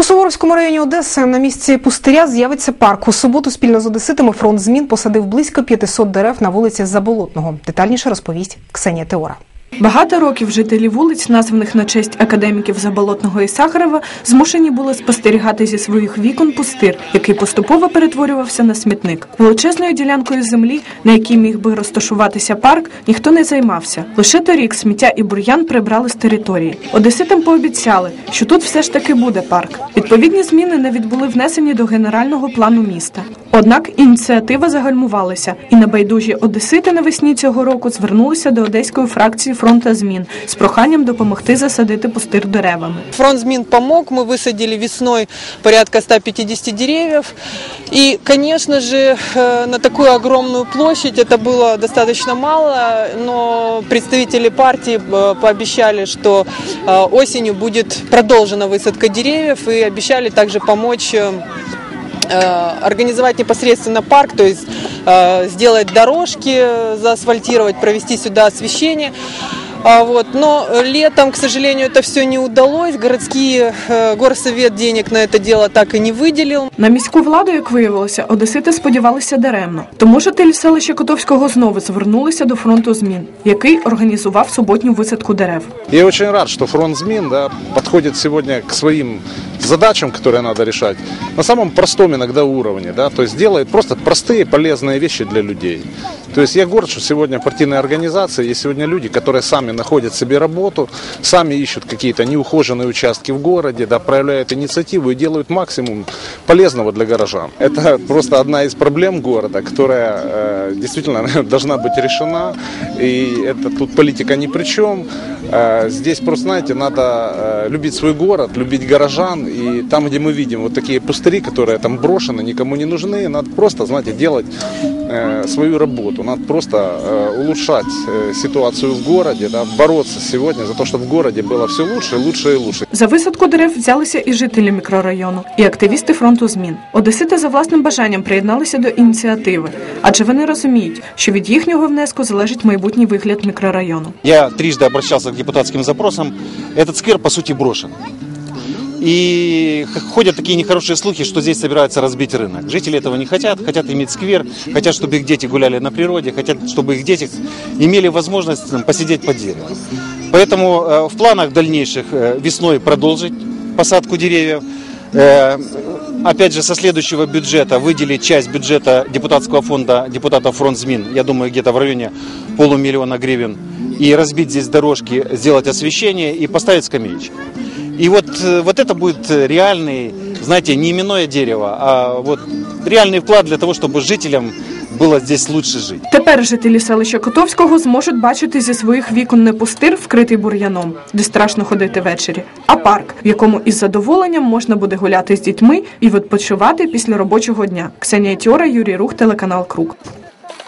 У Суворовському районі Одеси на місці пустиря з'явиться парк. У суботу спільно з одеситами фронт змін посадив близько 500 дерев на вулиці Заболотного. Детальніше розповість Ксенія Теора. Багато років жителі вулиць, названих на честь академіків Заболотного і Сахарова, змушені були спостерігати зі своїх вікон пустир, який поступово перетворювався на смітник. Величезною ділянкою землі, на якій міг би розташуватися парк, ніхто не займався. Лише торік сміття і бур'ян прибрали з території. Одеситам пообіцяли, що тут все ж таки буде парк. Відповідні зміни навіть були внесені до генерального плану міста. Однак ініціатива загальмувалася, і небайдужі одесити навесні цього року звернулися до одеської фракції фронта змін з проханням допомогти засадити пустир деревами. Фронт ЗМИН помог, мы высадили весной порядка 150 деревьев. И, конечно же, э, на такую огромную площадь это было достаточно мало, но представители партии э, пообещали, что э, осенью будет продолжена высадка деревьев и обещали также помочь э, э, организовать непосредственно парк, то есть э, сделать дорожки, э, заасфальтировать, провести сюда освещение. А Вот. Но летом, к сожалению, это все не удалось. Городские, э, горсовет денег на это дело так и не выделил. На міську владу, як виявилося, одесити сподівалися даремно. Тому жителі селища Котовського знову звернулися до фронту змін, який організував суботню висадку дерев. Я очень рад, что фронт ЗМИН да, подходит сегодня к своим задачам, которые надо решать, на самом простом иногда уровне. Да, то есть делает просто простые полезные вещи для людей. То есть я горд, что сегодня партийные организации, есть сегодня люди, которые сами находят себе работу, сами ищут какие-то неухоженные участки в городе, да, проявляют инициативу и делают максимум полезного для горожан. Это просто одна из проблем города, которая э, действительно должна быть решена. И это тут политика ни при чем. Э, здесь просто, знаете, надо э, любить свой город, любить горожан. И там, где мы видим вот такие пустыри, которые там брошены, никому не нужны, надо просто, знаете, делать э, свою работу. Надо просто э, улучшать э, ситуацию в городе, да, бороться сегодня за то, чтобы в городе было все лучше, лучше и лучше. За висадку дерев взялися і жителі мікрорайону, і активісти фронту змін. Одесити за власним бажанням приєдналися до ініціативи, адже вони розуміють, що від їхнього внеску залежить майбутній вигляд мікрорайону. Я трижды обращался к депутатским запросам. Этот сквер, по сути, брошен. И ходят такие нехорошие слухи, что здесь собираются разбить рынок. Жители этого не хотят, хотят иметь сквер, хотят, чтобы их дети гуляли на природе, хотят, чтобы их дети имели возможность там, посидеть под деревом. Поэтому э, в планах дальнейших э, весной продолжить посадку деревьев. Э, Опять же, со следующего бюджета выделить часть бюджета депутатского фонда депутатов фронт ЗМИН, я думаю, где-то в районе полумиллиона гривен, и разбить здесь дорожки, сделать освещение и поставить скамеечки. И вот, э, вот это будет э, реальный, знаете, не именное дерево, а вот реальный вклад для того, чтобы жителям было здесь лучше жить. Тепер жителі селища Котовського зможуть бачити зі своїх вікон не пустир, вкритий бур'яном, де страшно ходити ввечері, а парк, в якому із задоволенням можна буде гуляти з дітьми і відпочивати після робочого дня. Ксенія Тьора, Юрій Рух, телеканал Круг.